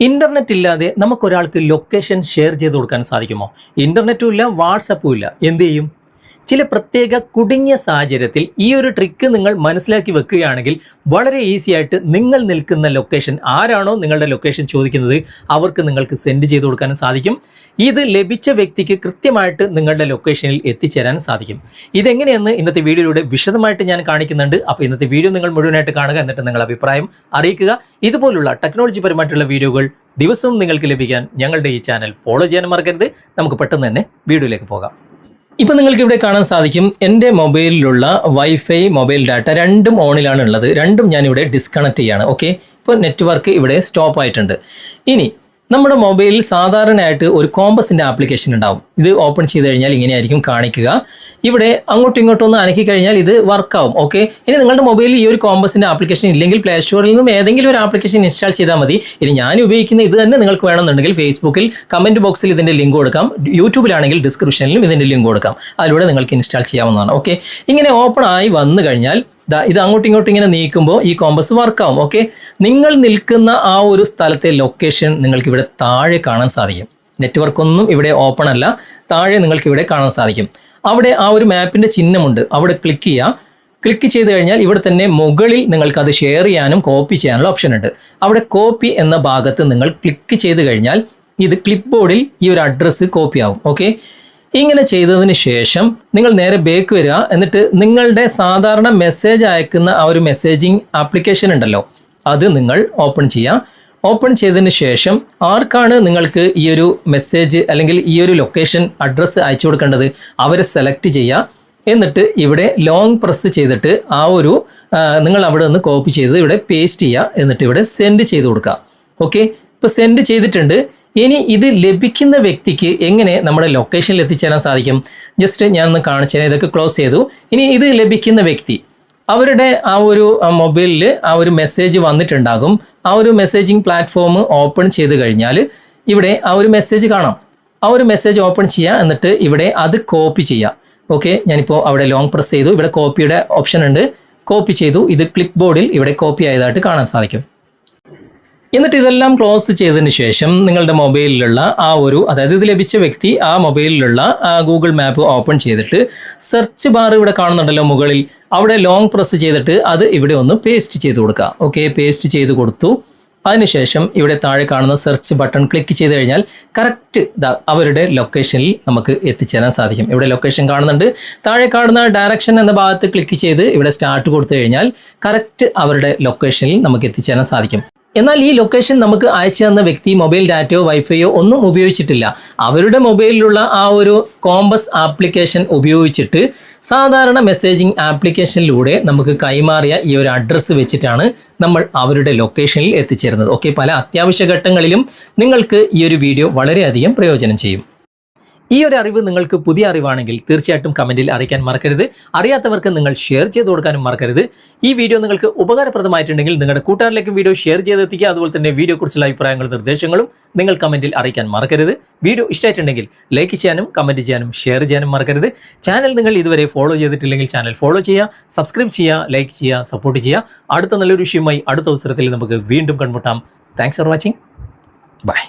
Internet ഇല്ലാതെ നമുക്കൊരാൾക്ക് location share ചെയ്ത് കൊടുക്കാൻ സാധിക്കുമോ? ഇന്റർനെറ്റും ഇല്ല വാട്സപ്പും ഇല്ല. എന്ത് ചെയ്യും? ചില പ്രത്യേക കുടുങ്ങിയ സാഹചര്യത്തിൽ ഈ ഒരു ട്രിക്ക് നിങ്ങൾ മനസ്സിലാക്കി വെക്കുകയാണെങ്കിൽ വളരെ ഈസി ആയിട്ട് നിങ്ങൾ നിൽക്കുന്ന ലൊക്കേഷൻ ആരാണോ നിങ്ങളുടെ ലൊക്കേഷൻ ചോദിക്കുന്നത് അവർക്ക് നിങ്ങൾക്ക് സെൻഡ് ചെയ്ത് കൊടുക്കാനും സാധിക്കും. ഇത് ലഭിച്ച വ്യക്തിക്ക് കൃത്യമായിട്ട് നിങ്ങളുടെ ലൊക്കേഷനിൽ എത്തിച്ചേരാൻ സാധിക്കും. ഇതെങ്ങനെയെന്ന് ഇന്നത്തെ വീഡിയോയിലൂടെ വിശദമായിട്ട് ഞാൻ കാണിക്കുന്നുണ്ട്. അപ്പോൾ ഇന്നത്തെ വീഡിയോ നിങ്ങൾ മുഴുവനായിട്ട് കാണുക എന്നിട്ട് നിങ്ങളുടെ അഭിപ്രായം അറിയിക്കുക. ഇതുപോലുള്ള ടെക്നോളജി പരമായിട്ടുള്ള വീഡിയോകൾ ദിവസവും നിങ്ങൾക്ക് ലഭിക്കാൻ ഞങ്ങളുടെ ഈ ചാനൽ ഫോളോ ചെയ്യാൻ മറക്കരുത്. നമുക്ക് പെട്ടെന്ന് തന്നെ വീഡിയോയിലേക്ക് പോകാം. ഇപ്പം നിങ്ങൾക്ക് ഇവിടെ കാണാൻ സാധിക്കും എന്റെ മൊബൈലിലുള്ള വൈഫൈ മൊബൈൽ ഡാറ്റ രണ്ടും ഓണിലാണ് ഉള്ളത് രണ്ടും ഞാനിവിടെ ഡിസ്കണക്ട് ചെയ്യാണ്. ഓക്കെ ഇപ്പോൾ നെറ്റ്വർക്ക് ഇവിടെ സ്റ്റോപ്പ് ആയിട്ടുണ്ട് ഇനി നമ്മുടെ മൊബൈലിൽ സാധാരണയായിട്ട് ഒരു കോമ്പസിന്റെ ആപ്ലിക്കേഷൻ ഉണ്ടാവും. ഇത് ഓപ്പൺ ചെയ്ത് കഴിഞ്ഞാൽ ഇങ്ങനെയായിരിക്കും കാണിക്കുക. ഇവിടെ അങ്ങോട്ടും ഇങ്ങോട്ടും ഒന്ന് അനക്കി കഴിഞ്ഞാൽ ഇത് വർക്കാവും ഓക്കെ ഇനി നിങ്ങളുടെ മൊബൈലിൽ ഈ ഒരു കോമ്പസിന്റെ ആപ്ലിക്കേഷൻ ഇല്ലെങ്കിൽ പ്ലേ സ്റ്റോറിൽ നിന്നും ഏതെങ്കിലും ഒരു ആപ്ലിക്കേഷൻ ഇൻസ്റ്റാൾ ചെയ്താൽ മതി. ഇനി ഞാൻ ഉപയോഗിക്കുന്ന ഇത് തന്നെ നിങ്ങൾക്ക് വേണമെന്നുണ്ടെങ്കിൽ ഫേസ്ബുക്കിൽ കമന്റ് ബോക്സിൽ ഇതിന്റെ ലിങ്ക് കൊടുക്കാം. യൂട്യൂബിലാണെങ്കിൽ ഡിസ്ക്രിപ്ഷനിലും ഇതിന്റെ ലിങ്ക് കൊടുക്കാം. അതിലൂടെ നിങ്ങൾക്ക് ഇൻസ്റ്റാൾ ചെയ്യാവുന്നതാണ്. ഓക്കെ ഇങ്ങനെ ഓപ്പൺ ആയി വന്നു കഴിഞ്ഞാൽ ഇത് അങ്ങോട്ടും ഇങ്ങോട്ടും ഇങ്ങനെ നീക്കുമ്പോൾ ഈ കോമ്പസ് വർക്കാവും ഓക്കെ നിങ്ങൾ നിൽക്കുന്ന ആ ഒരു സ്ഥലത്തെ ലൊക്കേഷൻ നിങ്ങൾക്ക് ഇവിടെ താഴെ കാണാൻ സാധിക്കും. നെറ്റ്വർക്ക് ഒന്നും ഇവിടെ ഓപ്പൺ അല്ല താഴെ നിങ്ങൾക്ക് ഇവിടെ കാണാൻ സാധിക്കും. അവിടെ ആ ഒരു മാപ്പിന്റെ ചിഹ്നമുണ്ട് അവിടെ ക്ലിക്ക് ചെയ്യുക ക്ലിക്ക് ചെയ്ത് കഴിഞ്ഞാൽ ഇവിടെ തന്നെ മുകളിൽ നിങ്ങൾക്ക് അത് ഷെയർ ചെയ്യാനും കോപ്പി ചെയ്യാനുള്ള ഓപ്ഷൻ ഉണ്ട്. അവിടെ കോപ്പി എന്ന ഭാഗത്ത് നിങ്ങൾ ക്ലിക്ക് ചെയ്ത് കഴിഞ്ഞാൽ ഇത് ക്ലിപ്പ് ബോർഡിൽ ഈ ഒരു അഡ്രസ്സ് കോപ്പി ആവും ഓക്കെ ഇങ്ങനെ ചെയ്തതിന് ശേഷം നിങ്ങൾ നേരെ ബേക്ക് വരിക. എന്നിട്ട് നിങ്ങളുടെ സാധാരണ മെസ്സേജ് അയക്കുന്ന ആ ഒരു മെസ്സേജിങ് ആപ്ലിക്കേഷൻ ഉണ്ടല്ലോ അത് നിങ്ങൾ ഓപ്പൺ ചെയ്യുക. ഓപ്പൺ ചെയ്തതിന് ശേഷം ആർക്കാണ് നിങ്ങൾക്ക് ഈ ഒരു മെസ്സേജ് അല്ലെങ്കിൽ ഈ ഒരു ലൊക്കേഷൻ അഡ്രസ്സ് അയച്ചു കൊടുക്കേണ്ടത്? അവരെ സെലക്ട് ചെയ്യുക. എന്നിട്ട് ഇവിടെ ലോങ് പ്രസ് ചെയ്തിട്ട് ആ ഒരു നിങ്ങൾ അവിടെ നിന്ന് കോപ്പി ചെയ്ത് ഇവിടെ പേസ്റ്റ് ചെയ്യുക. എന്നിട്ട് ഇവിടെ സെൻഡ് ചെയ്ത് കൊടുക്കുക. ഓക്കെ ഇപ്പോൾ സെൻഡ് ചെയ്തിട്ടുണ്ട്. ഇനി ഇത് ലഭിക്കുന്ന വ്യക്തിക്ക് എങ്ങനെ നമ്മുടെ ലൊക്കേഷനിൽ എത്തിച്ചേരാൻ സാധിക്കും? ജസ്റ്റ് ഞാൻ ഒന്ന് കാണിച്ചു ഇതൊക്കെ ക്ലോസ് ചെയ്തു. ഇനി ഇത് ലഭിക്കുന്ന വ്യക്തി അവരുടെ ആ ഒരു മൊബൈലിൽ ആ ഒരു മെസ്സേജ് വന്നിട്ടുണ്ടാകും. ആ ഒരു മെസ്സേജിങ് പ്ലാറ്റ്ഫോം ഓപ്പൺ ചെയ്ത് കഴിഞ്ഞാൽ ഇവിടെ ആ ഒരു മെസ്സേജ് കാണാം. ആ ഒരു മെസ്സേജ് ഓപ്പൺ ചെയ്യുക എന്നിട്ട് ഇവിടെ അത് കോപ്പി ചെയ്യുക ഓക്കെ ഞാനിപ്പോൾ അവിടെ ലോങ് പ്രസ് ചെയ്തു. ഇവിടെ കോപ്പിയുടെ ഓപ്ഷൻ ഉണ്ട്. കോപ്പി ചെയ്തു. ഇത് ക്ലിപ്പ് ബോർഡിൽ ഇവിടെ കോപ്പി ആയതായിട്ട് കാണാൻ സാധിക്കും. എന്നിട്ട് ഇതെല്ലാം ക്ലോസ് ചെയ്തതിന് ശേഷം നിങ്ങളുടെ മൊബൈലിലുള്ള ആ ഒരു അതായത് ഇത് ലഭിച്ച വ്യക്തി ആ മൊബൈലിലുള്ള ഗൂഗിൾ മാപ്പ് ഓപ്പൺ ചെയ്തിട്ട് സെർച്ച് ബാർ ഇവിടെ കാണുന്നുണ്ടല്ലോ മുകളിൽ. അവിടെ ലോങ് പ്രസ് ചെയ്തിട്ട് അത് ഇവിടെ ഒന്ന് പേസ്റ്റ് ചെയ്ത് കൊടുക്കുക. ഓക്കെ പേസ്റ്റ് ചെയ്ത് കൊടുത്തു. അതിനുശേഷം ഇവിടെ താഴെ കാണുന്ന സെർച്ച് ബട്ടൺ ക്ലിക്ക് ചെയ്ത് കഴിഞ്ഞാൽ കറക്റ്റ് അവരുടെ ലൊക്കേഷനിൽ നമുക്ക് എത്തിച്ചേരാൻ സാധിക്കും. ഇവിടെ ലൊക്കേഷൻ കാണുന്നുണ്ട്. താഴെ കാണുന്ന ഡയറക്ഷൻ എന്ന ഭാഗത്ത് ക്ലിക്ക് ചെയ്ത് ഇവിടെ സ്റ്റാർട്ട് കൊടുത്തു കഴിഞ്ഞാൽ കറക്റ്റ് അവരുടെ ലൊക്കേഷനിൽ നമുക്ക് എത്തിച്ചേരാൻ സാധിക്കും. എന്നാൽ ഈ ലൊക്കേഷൻ നമുക്ക് അയച്ചു തന്ന വ്യക്തി മൊബൈൽ ഡാറ്റയോ വൈഫൈയോ ഒന്നും ഉപയോഗിച്ചിട്ടില്ല. അവരുടെ മൊബൈലിലുള്ള ആ ഒരു കോമ്പസ് ആപ്ലിക്കേഷൻ ഉപയോഗിച്ചിട്ട് സാധാരണ മെസ്സേജിങ് ആപ്ലിക്കേഷനിലൂടെ നമുക്ക് കൈമാറിയ ഈ ഒരു അഡ്രസ്സ് വെച്ചിട്ടാണ് നമ്മൾ അവരുടെ ലൊക്കേഷനിൽ എത്തിച്ചേരുന്നത്. ഓക്കെ പല അത്യാവശ്യ ഘട്ടങ്ങളിലും നിങ്ങൾക്ക് ഈ ഒരു വീഡിയോ വളരെയധികം പ്രയോജനം ചെയ്യും. ഈ ഒരു അറിവ് നിങ്ങൾക്ക് പുതിയ അറിവാണെങ്കിൽ തീർച്ചയായിട്ടും കമന്റിൽ അറിയിക്കാൻ മറക്കരുത്. അറിയാത്തവർക്ക് നിങ്ങൾ ഷെയർ ചെയ്ത് കൊടുക്കാനും മറക്കരുത്. ഈ വീഡിയോ നിങ്ങൾക്ക് ഉപകാരപ്രദമായിട്ടുണ്ടെങ്കിൽ നിങ്ങളുടെ കൂട്ടുകാരിലേക്ക് വീഡിയോ ഷെയർ ചെയ്തെത്തിക്കുക. അതുപോലെ തന്നെ വീഡിയോ കുറിച്ചുള്ള അഭിപ്രായങ്ങളും നിർദ്ദേശങ്ങളും നിങ്ങൾ കമന്റിൽ അറിയിക്കാൻ മറക്കരുത്. വീഡിയോ ഇഷ്ടമായിട്ടുണ്ടെങ്കിൽ ലൈക്ക് ചെയ്യാനും കമന്റ് ചെയ്യാനും ഷെയർ ചെയ്യാനും മറക്കരുത്. ചാനൽ നിങ്ങൾ ഇതുവരെ ഫോളോ ചെയ്തിട്ടില്ലെങ്കിൽ ചാനൽ ഫോളോ ചെയ്യുക. സബ്സ്ക്രൈബ് ചെയ്യുക ലൈക്ക് ചെയ്യുക സപ്പോർട്ട് ചെയ്യുക. അടുത്ത നല്ലൊരു വിഷയമായി അടുത്ത അവസരത്തിൽ നമുക്ക് വീണ്ടും കണ്ടുമുട്ടാം. Thanks for watching bye